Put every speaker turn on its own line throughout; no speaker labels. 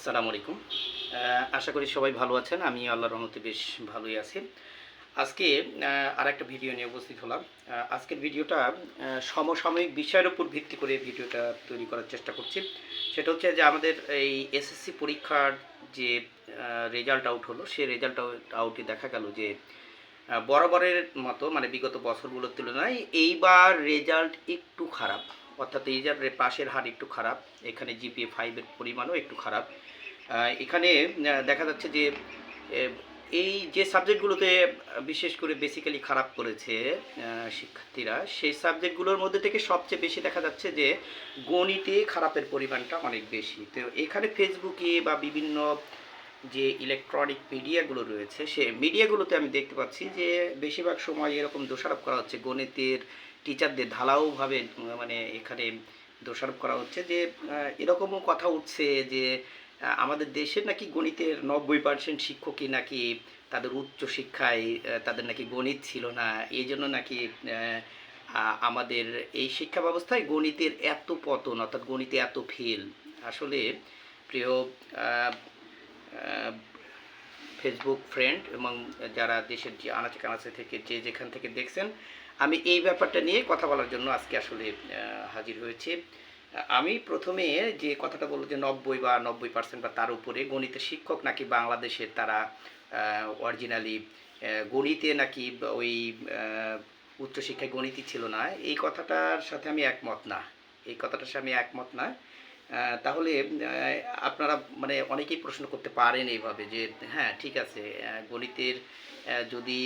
আসসালামু আলাইকুম। আশা করি সবাই ভালো আছেন। আমি আল্লাহর রহমতে বেশ ভালোই আছি। আজকে আর একটা ভিডিও নিয়ে উপস্থিত হলাম। আজকের ভিডিওটা সমসাময়িক বিষয়ের উপর ভিত্তি করে ভিডিওটা তৈরি করার চেষ্টা করছি। সেটা হচ্ছে যে আমাদের এই এসএসসি পরীক্ষার যে রেজাল্ট আউট হলো, সেই রেজাল্ট আউটে দেখা গেল যে বরাবরের মতো মানে বিগত বছরগুলোর তুলনায় এইবার রেজাল্ট একটু খারাপ। অর্থাৎ এই যে পাশের হার একটু খারাপ, এখানে জিপিএ ফাইভের পরিমাণও একটু খারাপ। এখানে দেখা যাচ্ছে যে এই যে সাবজেক্টগুলোতে বিশেষ করে বেসিক্যালি খারাপ করেছে শিক্ষার্থীরা, সেই সাবজেক্টগুলোর মধ্যে থেকে সবচেয়ে বেশি দেখা যাচ্ছে যে, গণিতে খারাপের পরিমাণটা অনেক বেশি। তো এখানে ফেসবুকে বা বিভিন্ন যে ইলেকট্রনিক মিডিয়াগুলো রয়েছে, সে মিডিয়াগুলোতে আমি দেখতে পাচ্ছি যে, বেশিরভাগ সময় এরকম দোষারোপ করা হচ্ছে। গণিতের টিচারদের ঢালাওভাবে মানে এখানে দোষারোপ করা হচ্ছে যে এরকমও কথা উঠছে যে আমাদের দেশের নাকি গণিতের নব্বই পার্সেন্ট শিক্ষকই নাকি তাদের উচ্চ শিক্ষায় তাদের নাকি গণিত ছিল না। এই জন্য নাকি আমাদের এই শিক্ষা ব্যবস্থায় গণিতের এত পতন, অর্থাৎ গণিতে এত ফেল আসলে প্রিয় ফেসবুক ফ্রেন্ড এবং যারা দেশের যে আনাচে কানাচে থেকে যে যেখান থেকে দেখছেন, আমি এই ব্যাপারটা নিয়ে কথা বলার জন্য আজকে আসলে হাজির হয়েছি। আমি প্রথমে যে কথাটা বলব যে নব্বই বা নব্বই পার্সেন্ট বা তার উপরে গণিতের শিক্ষক নাকি বাংলাদেশের তারা অরিজিনালি গণিতে নাকি ওই উচ্চশিক্ষায় গণিতই ছিল না। এই কথাটার সাথে আমি একমত না। এই কথাটার সাথে আমি একমত না। তাহলে আপনারা মানে অনেকেই প্রশ্ন করতে পারেন এইভাবে যে হ্যাঁ ঠিক আছে গণিতের যদি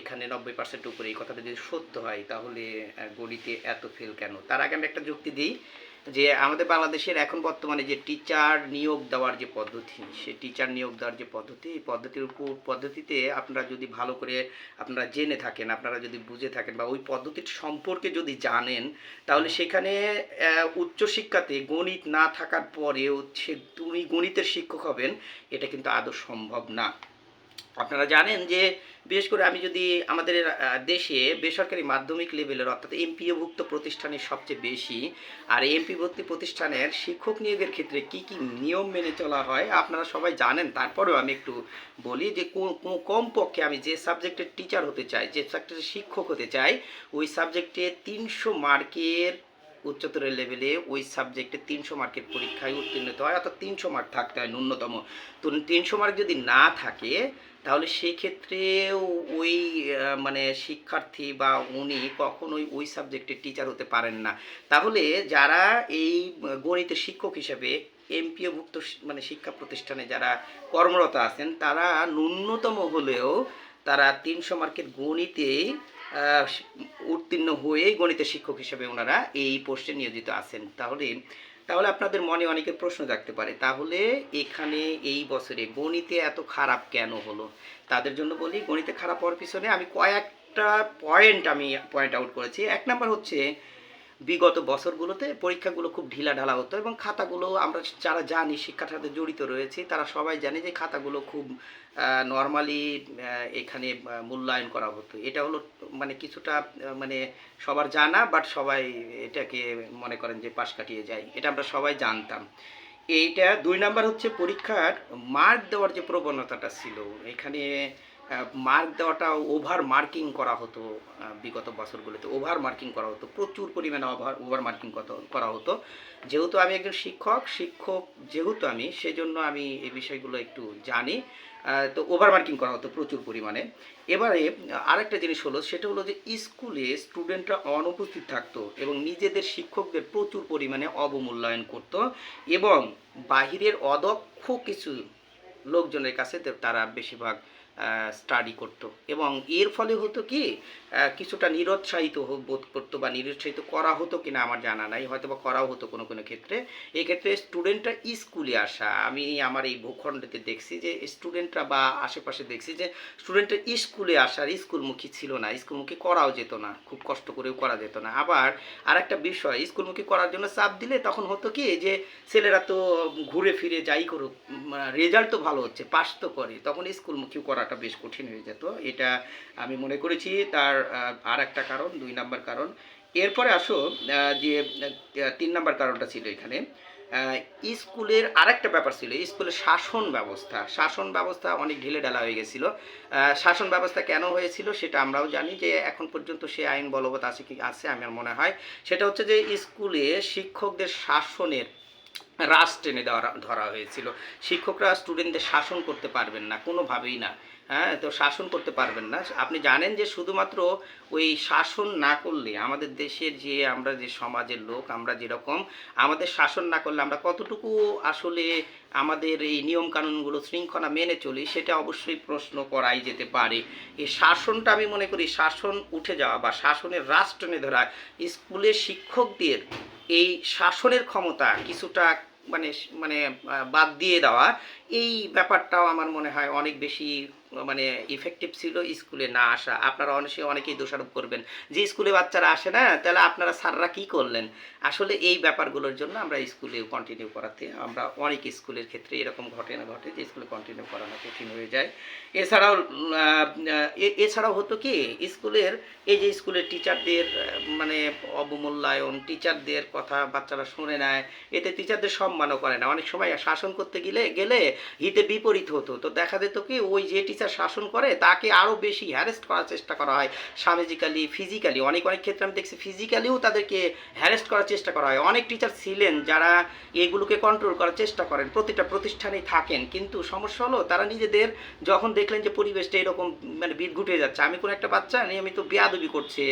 এখানে নব্বই পার্সেন্ট উপরে এই কথাটা যদি সত্য হয়, তাহলে গণিতে এত ফেল কেন? তার আগে আমি একটা যুক্তি দিই। যে আমাদের বাংলাদেশের এখন বর্তমানে যে টিচার নিয়োগ দেওয়ার যে পদ্ধতি সে টিচার নিয়োগ দেওয়ার যে পদ্ধতি, এই পদ্ধতির উপর, পদ্ধতিতে আপনারা যদি ভালো করে আপনারা জেনে থাকেন, আপনারা যদি বুঝে থাকেন বা ওই পদ্ধতির সম্পর্কে যদি জানেন, তাহলে সেখানে উচ্চশিক্ষাতে গণিত না থাকার পরেও সে, তুমি গণিতের শিক্ষক হবেন, এটা কিন্তু আদৌ সম্ভব না। আপনারা জানেন যে, বিশেষ করে আমি যদি আমাদের দেশে বেসরকারি মাধ্যমিক লেভেলের অর্থাৎ এমপিওভুক্ত প্রতিষ্ঠানের সবচেয়ে বেশি, আর এমপিভুক্তি প্রতিষ্ঠানের শিক্ষক নিয়োগের ক্ষেত্রে কি কি নিয়ম মেনে চলা হয়, আপনারা সবাই জানেন। তারপরেও আমি একটু বলি যে, কো- কো- কমপক্ষে আমি যে সাবজেক্টের টিচার হতে চাই, যে সাবজেক্টের শিক্ষক হতে চাই, ওই সাবজেক্টে তিনশো মার্কের উচ্চতর লেভেলে ওই সাবজেক্টে তিনশো মার্কের পরীক্ষায় উত্তীর্ণ হয়, অর্থাৎ তিনশো মার্ক থাকতে হয় ন্যূনতম। তো তিনশো মার্ক যদি না থাকে, তাহলে সেক্ষেত্রে ওই মানে শিক্ষার্থী বা উনি কখনোই ওই সাবজেক্টের টিচার হতে পারেন না। তাহলে যারা এই গণিতের শিক্ষক হিসেবে এমপিওভুক্ত মানে শিক্ষা প্রতিষ্ঠানে যারা কর্মরত আছেন, তারা ন্যূনতম হলেও তারা তিনশো মার্কের গণিতেই উত্তীর্ণ হয়েই গণিতের শিক্ষক হিসেবে ওনারা এই পোস্টে নিয়োজিত আছেন। তাহলে তাহলে আপনাদের মনে অনেকের প্রশ্ন থাকতে পারে, তাহলে এখানে এই বছরে গণিতে এত খারাপ কেন হলো? তাদের জন্য বলি, গণিতে খারাপ হওয়ার পিছনে আমি কয়েকটা পয়েন্ট আমি পয়েন্ট আউট করেছি। এক নাম্বার হচ্ছে বিগত বছরগুলোতে পরীক্ষাগুলো খুব ঢিলা ঢালা হতো এবং খাতাগুলো আমরা যারা জানি শিক্ষার সাথে জড়িত রয়েছে, তারা সবাই জানে যে খাতাগুলো খুব নর্মালি এখানে মূল্যায়ন করা হতো। এটা হলো মানে কিছুটা মানে সবার জানা বাট সবাই এটাকে মনে করেন যে পাশ কাটিয়ে যায়। এটা আমরা সবাই জানতাম। এইটা, দুই নাম্বার হচ্ছে পরীক্ষার মার্ক দেওয়ার যে প্রবণতাটা ছিল, এখানে মার্ক দেওয়াটা ওভার মার্কিং করা হতো বিগত বছরগুলোতে ওভার মার্কিং করা হতো, প্রচুর পরিমাণে ওভার ওভার মার্কিং করা হতো। যেহেতু আমি একজন শিক্ষক শিক্ষক যেহেতু আমি, সেজন্য আমি এই বিষয়গুলো একটু জানি। তো ওভার মার্কিং করা হতো প্রচুর পরিমাণে। এবারে আরেকটা জিনিস হলো, সেটা হলো যে স্কুলে স্টুডেন্টরা অনুপস্থিত থাকতো এবং নিজেদের শিক্ষকদের প্রচুর পরিমাণে অবমূল্যায়ন করত এবং বাহিরের অদক্ষ কিছু লোকজনের কাছে তারা বেশিরভাগ স্টাডি করত। এবং এর ফলে হতো কি কিছুটা নিরুৎসাহিত বোধ করতো বা নিরুৎসাহিত করা হতো কিনা আমার জানা নাই হয়তো বা করাও হতো কোনো কোনো ক্ষেত্রে। এক্ষেত্রে স্টুডেন্টরা স্কুলে আসা, আমি আমার এই ভূখণ্ডতে দেখছি যে স্টুডেন্টরা বা আশেপাশে দেখছি যে স্টুডেন্টরা স্কুলে আসার স্কুলমুখী ছিল না স্কুলমুখী করাও যেত না, খুব কষ্ট করেও করা যেত না। আবার আর একটা বিষয় স্কুলমুখী করার জন্য চাপ দিলে তখন হতো কি, যে, ছেলেরা তো ঘুরে ফিরে যাই করুক রেজাল্ট তো ভালো হচ্ছে পাস তো করে, তখন স্কুলমুখী করাটা বেশ কঠিন হয়ে যেত। এটা আমি মনে করেছি তার আর একটা কারণ, দুই নাম্বার কারণ। এরপরে আসো যে তিন নাম্বার কারণটা ছিল এখানে। স্কুলের আরেকটা ব্যাপার ছিল, স্কুলের শাসন ব্যবস্থা। শাসন ব্যবস্থা অনেক ঢিলে ঢালা হয়ে গেছিল। শাসন ব্যবস্থা কেন হয়েছিল সেটা আমরাও জানি যে, এখন পর্যন্ত সে আইন বলবৎ আছে কি, আছে আমার মনে হয়। সেটা হচ্ছে যে, স্কুলে শিক্ষকদের শাসনের রাস টেনে ধরা ধরা হয়েছিল। শিক্ষকরা স্টুডেন্টদের শাসন করতে পারবেন না, কোনোভাবেই না। হ্যাঁ তো শাসন করতে পারবেন না। আপনি জানেন যে শুধুমাত্র ওই শাসন না করলে, আমাদের দেশের যে আমরা যে সমাজের লোক, আমরা যেরকম, আমাদের শাসন না করলে আমরা কতটুকু আসলে আমাদের এই নিয়ম কানুনগুলো শৃঙ্খলা মেনে চলি, সেটা অবশ্যই প্রশ্ন করাই যেতে পারে। এই শাসনটা আমি মনে করি শাসন উঠে যাওয়া বা শাসনের রাষ্ট্র টেনে ধরা, স্কুলের শিক্ষকদের এই শাসনের ক্ষমতা কিছুটা মানে মানে বাদ দিয়ে দেওয়া, এই ব্যাপারটাও আমার মনে হয় অনেক বেশি মানে ইফেক্টিভ ছিল স্কুলে না আসা। আপনারা অনেকে অনেকেই দোষারোপ করবেন। যে স্কুলে বাচ্চারা আসে না, তাহলে আপনারা স্যাররা কি করলেন? আসলে এই ব্যাপারগুলোর জন্য আমরা স্কুলে কন্টিনিউ করাতে, আমরা অনেক স্কুলের ক্ষেত্রে এরকম ঘটনা ঘটে যে স্কুলে কন্টিনিউ করানো কঠিন হয়ে যায়। এছাড়াও এছাড়াও হতো কি স্কুলের এই যে স্কুলের টিচারদের মানে অবমূল্যায়ন টিচারদের কথা বাচ্চারা শুনে নেয়, এতে টিচারদের সম্মানও করে না। অনেক সময় শাসন করতে গেলে গেলে হিতে বিপরীত হতো। তো দেখা যেত কি, ওই যে টিচার শাসন করে, তাকে আরও বেশি হ্যারেস্ট করার চেষ্টা করা হয়। সামাজিক্যালি ফিজিক্যালি অনেক অনেক ক্ষেত্রে আমি দেখছি ফিজিক্যালিও তাদেরকে হ্যারেস্ট করার চেষ্টা করা হয়। অনেক টিচার ছিলেন যারা এগুলোকে কন্ট্রোল করার চেষ্টা করেন, প্রতিটা প্রতিষ্ঠানেই থাকেন। কিন্তু সমস্যা হলো, তারা নিজেদের যখন দেখলেন যে পরিবেশটা এরকম মানে বিদঘুটে যাচ্ছে, আমি কোনো একটা বাচ্চা নিয়মিত বেয়াদবি করছে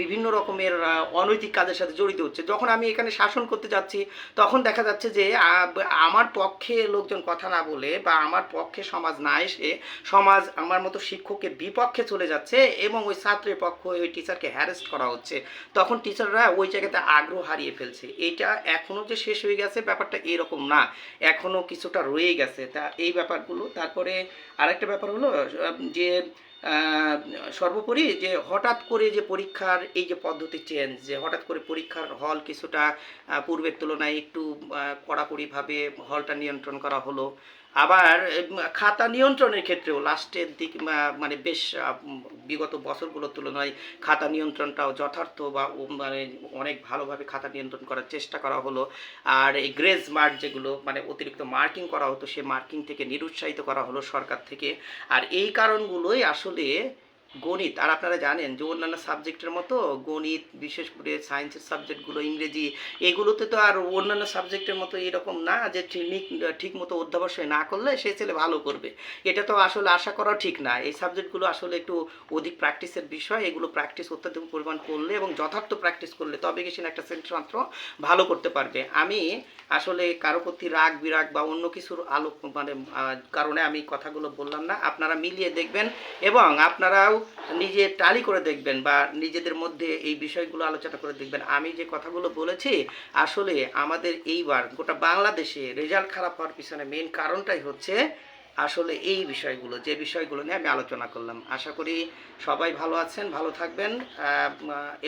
বিভিন্ন রকমের অনৈতিক কাজের সাথে জড়িত হচ্ছে, যখন আমি এখানে শাসন করতে যাচ্ছি, তখন দেখা যাচ্ছে যে আমার পক্ষে লোকজন কথা না বলে বা আমার পক্ষে সমাজ না এসে সমাজ আমার মতো শিক্ষকের বিপক্ষে চলে যাচ্ছে এবং ওই ছাত্রের পক্ষ ওই টিচারকে হ্যারেস্ট করা হচ্ছে। তখন টিচাররা ওই জায়গাতে আগ্রহ হারিয়ে ফেলছে। এটা এখনও যে শেষ হয়ে গেছে ব্যাপারটা এরকম না। এখনও কিছুটা রয়ে গেছে। তা এই ব্যাপারগুলো, তারপরে আরেকটা ব্যাপার হলো যে সর্বোপরি যে হঠাৎ করে যে পরীক্ষার এই যে পদ্ধতি চেঞ্জ যে হঠাৎ করে পরীক্ষার হল কিছুটা পূর্বের তুলনায় একটু কড়াকড়িভাবে হলটা নিয়ন্ত্রণ করা হলো। আবার খাতা নিয়ন্ত্রণের ক্ষেত্রেও লাস্টের দিক মানে বেশ বিগত বছরগুলোর তুলনায় খাতা নিয়ন্ত্রণটাও যথার্থ বা মানে অনেক ভালোভাবে খাতা নিয়ন্ত্রণ করার চেষ্টা করা হলো। আর এই গ্রেজ মার্ক যেগুলো মানে অতিরিক্ত মার্কিং করা হতো, সে মার্কিং থেকে নিরুৎসাহিত করা হলো সরকার থেকে। আর এই কারণগুলোই আসলে গণিত। আর আপনারা জানেন যে অন্যান্য সাবজেক্টের মতো গণিত, বিশেষ করে সায়েন্সের সাবজেক্টগুলো, ইংরেজি, এগুলোতে তো আর অন্যান্য সাবজেক্টের মতো এরকম না যে ঠিক ঠিক মতো অধ্যাবসায় না করলে সে ছেলে ভালো করবে। এটা তো আসলে আশা করা ঠিক না। এই সাবজেক্টগুলো আসলে একটু অধিক প্র্যাকটিসের বিষয়। এগুলো প্র্যাকটিস অত্যাধিক পরিমাণ করলে এবং যথার্থ প্র্যাকটিস করলে তবে কি সে একটা ছাত্র ভালো করতে পারবে। আমি আসলে কারও প্রতি রাগ, বিরাগ বা অন্য কিছুর আলোক মানে কারণে আমি কথাগুলো বললাম না। আপনারা মিলিয়ে দেখবেন এবং আপনারাও নিজে টালি করে দেখবেন বা নিজেদের মধ্যে এই বিষয়গুলো আলোচনা করে দেখবেন। আমি যে কথাগুলো বলেছি, আসলে আমাদের এইবার গোটা বাংলাদেশে রেজাল্ট খারাপ হওয়ার পিছনে মেন কারণটাই হচ্ছে আসলে এই বিষয়গুলো, যে বিষয়গুলো নিয়ে আমি আলোচনা করলাম। আশা করি সবাই ভালো আছেন, ভালো থাকবেন।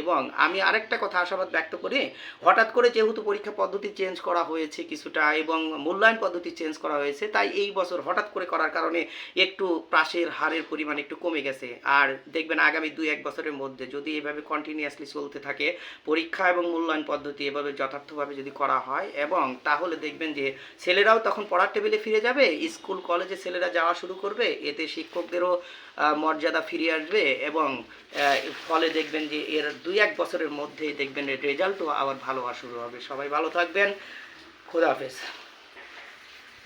এবং আমি আরেকটা কথা আশাবাদ ব্যক্ত করি, হঠাৎ করে যেহেতু পরীক্ষা পদ্ধতি চেঞ্জ করা হয়েছে কিছুটা এবং মূল্যায়ন পদ্ধতি চেঞ্জ করা হয়েছে, তাই এই বছর হঠাৎ করে করার কারণে একটু পাশের হারের পরিমাণ একটু কমে গেছে। আর দেখবেন আগামী দুই, এক বছরের মধ্যে যদি এভাবে কন্টিনিউয়াসলি চলতে থাকে, পরীক্ষা এবং মূল্যায়ন পদ্ধতি এভাবে যথার্থভাবে যদি করা হয়, এবং তাহলে দেখবেন যে ছেলেরাও তখন পড়ার টেবিলে ফিরে যাবে, স্কুল, কলেজে ছেলেরা যাওয়া শুরু করবে, এতে শিক্ষকদেরও মর্যাদা ফিরে আসবে এবং ফলে দেখবেন যে এর দুই এক বছরের মধ্যে দেখবেন রেজাল্টও আবার ভালো হওয়া শুরু হবে। সবাই ভালো থাকবেন। খোদা হাফেজ।